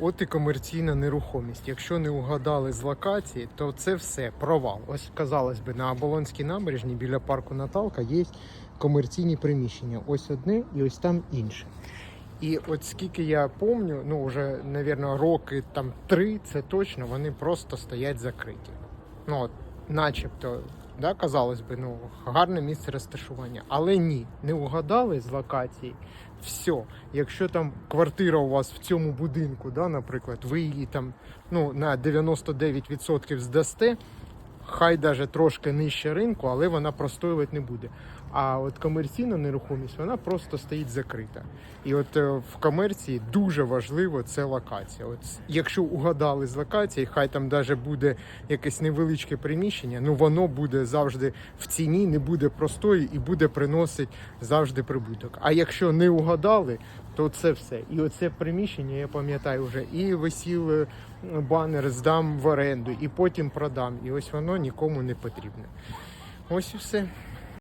От і комерційна нерухомість. Якщо не угадали з локації, то це все провал. Ось казалось би, на Оболонській набережні біля парку Наталка є комерційні приміщення. Ось одне і ось там інше. І от скільки я пам'ятаю, ну вже, мабуть, роки там три, це точно, вони просто стоять закриті. Ну, от, начебто, да, казалось би, ну, гарне місце розташування. Але ні, не угадали з локації. Все, якщо там квартира у вас в цьому будинку, да, наприклад, ви її там ну, на 99% здасте, хай даже трошки нижче ринку, але вона простоювати не буде. А от комерційна нерухомість вона просто стоїть закрита. І от е, в комерції дуже важливо це локація. От якщо угадали з локації, хай там даже буде якесь невеличке приміщення, ну воно буде завжди в ціні, не буде простої і буде приносити завжди прибуток. А якщо не угадали, то це все. І оце приміщення, я пам'ятаю вже, і висів е, банер здам в оренду, і потім продам. І ось воно нікому не потрібне. Ось і все.